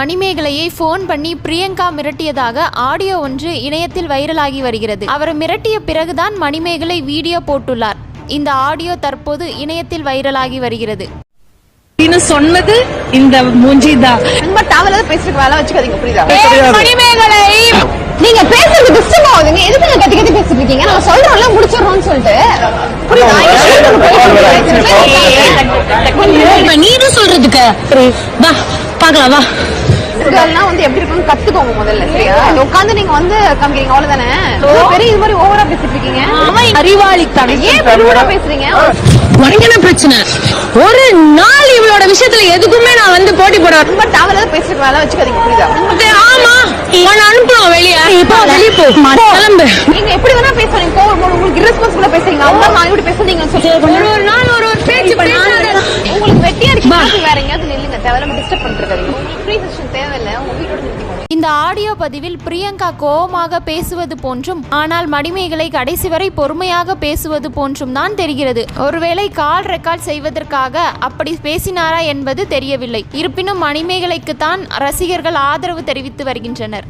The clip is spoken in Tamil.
மணிமேகலையை ஃபோன் பண்ணி பிரியங்கா மிரட்டியதாக ஆடியோ ஒன்று இணையத்தில் வைரலாகி வருகிறது. அவர் மிரட்டிய பிறகுதான் மணிமேகலை வீடியோ போட்டுள்ளார். இந்த ஆடியோ தற்போது இணையத்தில் வைரலாகி வருகிறது. அப்படின்னு சொன்னது இந்த மூஞ்சி தான் ரொம்ப தேவையில்லாத பேசுறதுக்கு வேலை வச்சுக்காதீங்க புரியுதா? மணிமேகலை! நீங்க பேசுறது டிஸ்டர்ப் ஆகுதுங்க எதுக்கு கத்தி கத்தி பேசிட்டு இருக்கீங்க? நான் சொல்றோம்ல நீதான் சொல்றதுக்கு. வா பாக்கலாம் வா. இதெல்லாம் வந்து எப்படி இருக்கும்னு கத்துக்கோங்க முதல்ல சரியா? உட்காந்து நீங்க வந்து காமிக்கிறீங்க அவ்வளவுதானே? பெரிய இது மாதிரி ஓவரா பேசிட்டு இருக்கீங்க. ஏன் இப்படி ஓவரா பேசுறீங்க? உனக்கு என்ன பிரச்சனை? ஒரு நாள் இவளோட விஷயத்துல எதுக்குமே நான் வந்து போட்டி போட ரொம்ப தேவையில்லாத பேசுறதுக்கு வேலை வச்சுக்காதீங்க புரியுதா? ஆமா. உன்னை அனுப்புறோம் வெளியே. இப்போ வெளியே போ. கிளம்பு. நீங்க எப்படி வேணா பேசுறீங்க கோவம் உங்களுக்கு irresponsible-ஆ பேசுறீங்க. அவங்க நான் இப்படி ஒரு ஒரு நாள் தேவையில்லாம டிஸ்டர்ப் பண்ணிருக்காதீங்க உங்களுக்கு ஃப்ரீ செஷன் தேவையில்லை உங்க வீட்டோட நிறுத்திக்கோங்க. இந்த ஆடியோ பதிவில் பிரியங்கா கோபமாக பேசுவது போன்றும் ஆனால் மடிமைகளை கடைசி வரை பொறுமையாக பேசுவது போன்றும் தான் தெரிகிறது. ஒருவேளை கால் ரெக்கார்ட் செய்வதற்காக அப்படி பேசினாரா என்பது தெரியவில்லை. இருப்பினும் மணிமேகலைக்கு தான் ரசிகர்கள் ஆதரவு தெரிவித்து வருகின்றனர்.